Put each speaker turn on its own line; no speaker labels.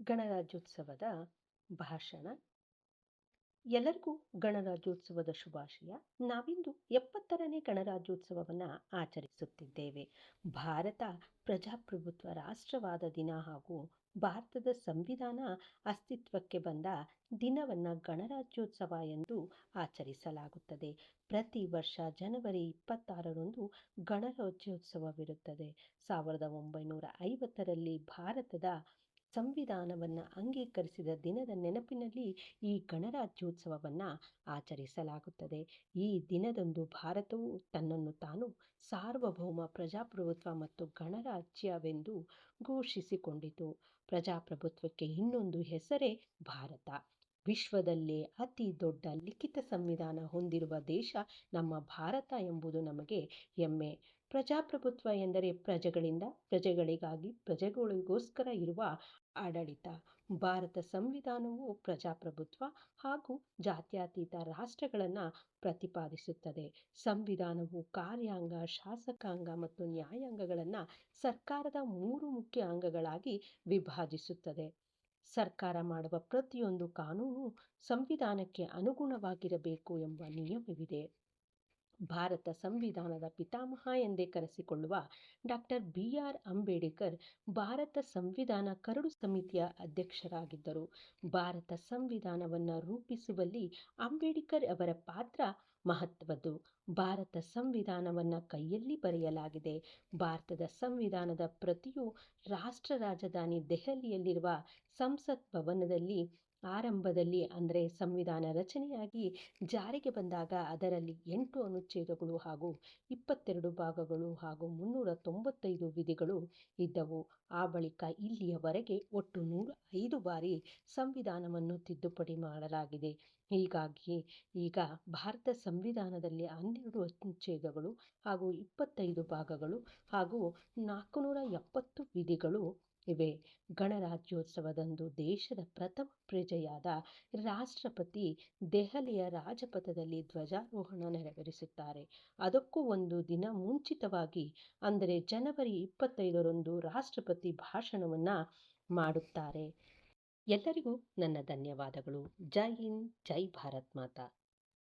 ಗಣರಾಜ್ಯೋತ್ಸವದ ಭಾಷಣ. ಎಲ್ಲರಿಗೂ ಗಣರಾಜ್ಯೋತ್ಸವದ ಶುಭಾಶಯ. ನಾವಿಂದು ಎಪ್ಪತ್ತರನೇ ಗಣರಾಜ್ಯೋತ್ಸವವನ್ನು ಆಚರಿಸುತ್ತಿದ್ದೇವೆ. ಭಾರತ ಪ್ರಜಾಪ್ರಭುತ್ವ ರಾಷ್ಟ್ರವಾದ ದಿನ ಹಾಗೂ ಭಾರತದ ಸಂವಿಧಾನ ಅಸ್ತಿತ್ವಕ್ಕೆ ಬಂದ ದಿನವನ್ನು ಗಣರಾಜ್ಯೋತ್ಸವ ಎಂದು ಆಚರಿಸಲಾಗುತ್ತದೆ. ಪ್ರತಿ ವರ್ಷ ಜನವರಿ ಇಪ್ಪತ್ತಾರರಂದು ಗಣರಾಜ್ಯೋತ್ಸವವಿರುತ್ತದೆ. ಸಾವಿರದ ಒಂಬೈನೂರ ಐವತ್ತರಲ್ಲಿ ಭಾರತದ ಸಂವಿಧಾನವನ್ನು ಅಂಗೀಕರಿಸಿದ ದಿನದ ನೆನಪಿನಲ್ಲಿ ಈ ಗಣರಾಜ್ಯೋತ್ಸವವನ್ನು ಆಚರಿಸಲಾಗುತ್ತದೆ. ಈ ದಿನದಂದು ಭಾರತವು ತನ್ನನ್ನು ತಾನು ಸಾರ್ವಭೌಮ ಪ್ರಜಾಪ್ರಭುತ್ವ ಮತ್ತು ಗಣರಾಜ್ಯವೆಂದು ಘೋಷಿಸಿಕೊಂಡಿತು. ಪ್ರಜಾಪ್ರಭುತ್ವಕ್ಕೆ ಇನ್ನೊಂದು ಹೆಸರೇ ಭಾರತ. ವಿಶ್ವದಲ್ಲೇ ಅತಿ ದೊಡ್ಡ ಲಿಖಿತ ಸಂವಿಧಾನ ಹೊಂದಿರುವ ದೇಶ ನಮ್ಮ ಭಾರತ ಎಂಬುದು ನಮಗೆ ಹೆಮ್ಮೆ. ಪ್ರಜಾಪ್ರಭುತ್ವ ಎಂದರೆ ಪ್ರಜೆಗಳಿಂದ ಪ್ರಜೆಗಳಿಗಾಗಿ ಪ್ರಜೆಗಳಿಗೋಸ್ಕರ ಇರುವ ಆಡಳಿತ. ಭಾರತ ಸಂವಿಧಾನವು ಪ್ರಜಾಪ್ರಭುತ್ವ ಹಾಗೂ ಜಾತ್ಯತೀತ ರಾಷ್ಟ್ರಗಳನ್ನು ಪ್ರತಿಪಾದಿಸುತ್ತದೆ. ಸಂವಿಧಾನವು ಕಾರ್ಯಾಂಗ, ಶಾಸಕಾಂಗ ಮತ್ತು ನ್ಯಾಯಾಂಗಗಳನ್ನು ಸರ್ಕಾರದ ಮೂರು ಮುಖ್ಯ ಅಂಗಗಳಾಗಿ ವಿಭಜಿಸುತ್ತದೆ. ಸರ್ಕಾರ ಮಾಡುವ ಪ್ರತಿಯೊಂದು ಕಾನೂನು ಸಂವಿಧಾನಕ್ಕೆ ಅನುಗುಣವಾಗಿರಬೇಕು ಎಂಬ ನಿಯಮವಿದೆ. ಭಾರತ ಸಂವಿಧಾನದ ಪಿತಾಮಹ ಎಂದೇ ಕರೆಸಿಕೊಳ್ಳುವ doctor B R Ambedkar Bharat ಸಂವಿಧಾನ ಕರಡು ಸಮಿತಿಯ ಅಧ್ಯಕ್ಷರಾಗಿದ್ದರು. ಭಾರತ ಸಂವಿಧಾನವನ್ನು ರೂಪಿಸುವಲ್ಲಿ ಅಂಬೇಡ್ಕರ್ ಅವರ ಪಾತ್ರ ಮಹತ್ವದ್ದು. ಭಾರತ ಸಂವಿಧಾನವನ್ನು ಕೈಯಲ್ಲಿ ಬರೆಯಲಾಗಿದೆ. ಭಾರತದ ಸಂವಿಧಾನದ ಪ್ರತಿಯು ರಾಷ್ಟ್ರ ರಾಜಧಾನಿ ದೆಹಲಿಯಲ್ಲಿರುವ ಸಂಸತ್ ಭವನದಲ್ಲಿ ಆರಂಭದಲ್ಲಿ ಅಂದರೆ ಸಂವಿಧಾನ ರಚನೆಯಾಗಿ ಜಾರಿಗೆ ಬಂದಾಗ ಅದರಲ್ಲಿ ಎಂಟು ಅನುಚ್ಛೇದಗಳು ಹಾಗೂ ಇಪ್ಪತ್ತೆರಡು ಭಾಗಗಳು ಹಾಗೂ ಮುನ್ನೂರ ತೊಂಬತ್ತೈದು ವಿಧಿಗಳು ಇದ್ದವು. ಆ ಬಳಿಕ ಇಲ್ಲಿಯವರೆಗೆ ಒಟ್ಟು ನೂರ ಐದು ಬಾರಿ ಸಂವಿಧಾನವನ್ನು ತಿದ್ದುಪಡಿ ಮಾಡಲಾಗಿದೆ. ಹೀಗಾಗಿ ಈಗ ಭಾರತ ಸಂವಿಧಾನದಲ್ಲಿ ಹನ್ನೆರಡು ಅನುಚ್ಛೇದಗಳು ಹಾಗೂ ಇಪ್ಪತ್ತೈದು ಭಾಗಗಳು ಹಾಗೂ ನಾಲ್ಕುನೂರ ಎಪ್ಪತ್ತು ವಿಧಿಗಳು ಇವೆ. ಗಣರಾಜ್ಯೋತ್ಸವದಂದು ದೇಶದ ಪ್ರಥಮ ಪ್ರಜೆಯಾದ ರಾಷ್ಟ್ರಪತಿ ದೆಹಲಿಯ ರಾಜಪಥದಲ್ಲಿ ಧ್ವಜಾರೋಹಣ ನೆರವೇರಿಸುತ್ತಾರೆ. ಅದಕ್ಕೂ ಒಂದು ದಿನ ಮುಂಚಿತವಾಗಿ, ಅಂದರೆ ಜನವರಿ ಇಪ್ಪತ್ತೈದರಂದು ರಾಷ್ಟ್ರಪತಿ ಭಾಷಣವನ್ನು ಮಾಡುತ್ತಾರೆ. ಎಲ್ಲರಿಗೂ ನನ್ನ ಧನ್ಯವಾದಗಳು. ಜೈ ಹಿಂದ್, ಜೈ ಭಾರತ್ ಮಾತಾ.